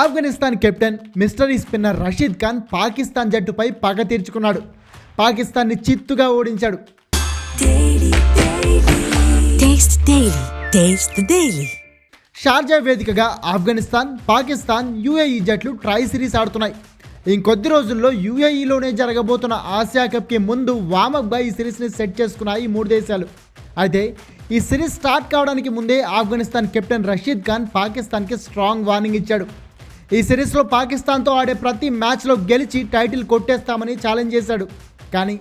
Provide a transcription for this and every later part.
Afghanistan captain mystery spinner Rashid Khan Pakistan జట్టుపై పగ తీర్చుకున్నాడు. పాకిస్తాన్ని చిత్తుగా ఓడించాడు. షార్జా వేదికగా ఆఫ్ఘనిస్తాన్ పాకిస్తాన్ యుఏఈ జట్లు ట్రై సిరీస్ ఆడుతున్నాయి. ఇంకొద్ది రోజుల్లో యుఏఈలోనే జరగబోతున్న ఆసియా కప్కి ముందు వామప్గా ఈ సిరీస్ని సెట్ చేసుకున్నాయి మూడు దేశాలు. అయితే ఈ సిరీస్ స్టార్ట్ కావడానికి ముందే ఆఫ్ఘనిస్తాన్ కెప్టెన్ రషీద్ ఖాన్ పాకిస్తాన్కి స్ట్రాంగ్ వార్నింగ్ ఇచ్చాడు. ఈ సిరీస్లో పాకిస్తాన్తో ఆడే ప్రతి మ్యాచ్లో గెలిచి టైటిల్ కొట్టేస్తామని ఛాలెంజ్ చేశాడు. కానీ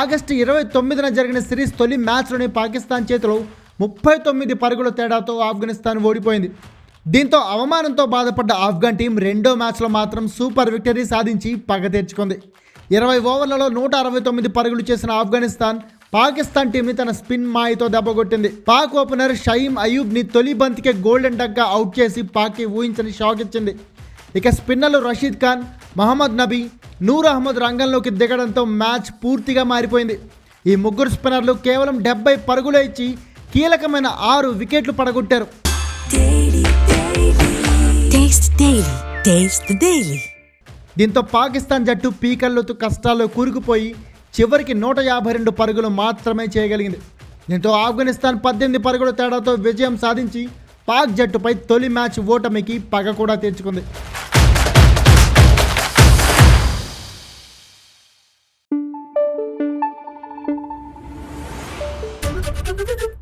ఆగస్టు ఇరవై తొమ్మిదిన జరిగిన సిరీస్ తొలి మ్యాచ్లోనే పాకిస్తాన్ చేతిలో ముప్పై తొమ్మిది పరుగుల తేడాతో ఆఫ్ఘనిస్తాన్ ఓడిపోయింది. దీంతో అవమానంతో బాధపడ్డ ఆఫ్ఘన్ టీం రెండో మ్యాచ్లో మాత్రం సూపర్ విక్టరీ సాధించి పగ తీర్చుకుంది. ఇరవై ఓవర్లలో నూట అరవై తొమ్మిది పరుగులు చేసిన ఆఫ్ఘనిస్తాన్ పాకిస్తాన్ టీంని తన స్పిన్ మాయతో దెబ్బగొట్టింది పాక్ ఓపెనర్ షయీం అయూబ్ని తొలి బంతికే గోల్డెన్ డక్గా అవుట్ చేసి పాక్కి ఊహించని షాక్ ఇచ్చింది. ఇక స్పిన్నర్లు రషీద్ ఖాన్ మహమ్మద్ నబీ నూర్ అహ్మద్ రంగంలోకి దిగడంతో మ్యాచ్ పూర్తిగా మారిపోయింది. ఈ ముగ్గురు స్పిన్నర్లు కేవలం డెబ్బై పరుగులే ఇచ్చి కీలకమైన ఆరు వికెట్లు పడగొట్టారు. దీంతో పాకిస్తాన్ జట్టు పీకల్లోతు కష్టాల్లో కూరుకుపోయి చివరికి నూట యాభై రెండు పరుగులు మాత్రమే చేయగలిగింది. దీంతో ఆఫ్ఘనిస్తాన్ పద్దెనిమిది పరుగుల తేడాతో విజయం సాధించి పాక్ జట్టుపై తొలి మ్యాచ్ ఓటమికి పగ కూడా తీర్చుకుంది. ん?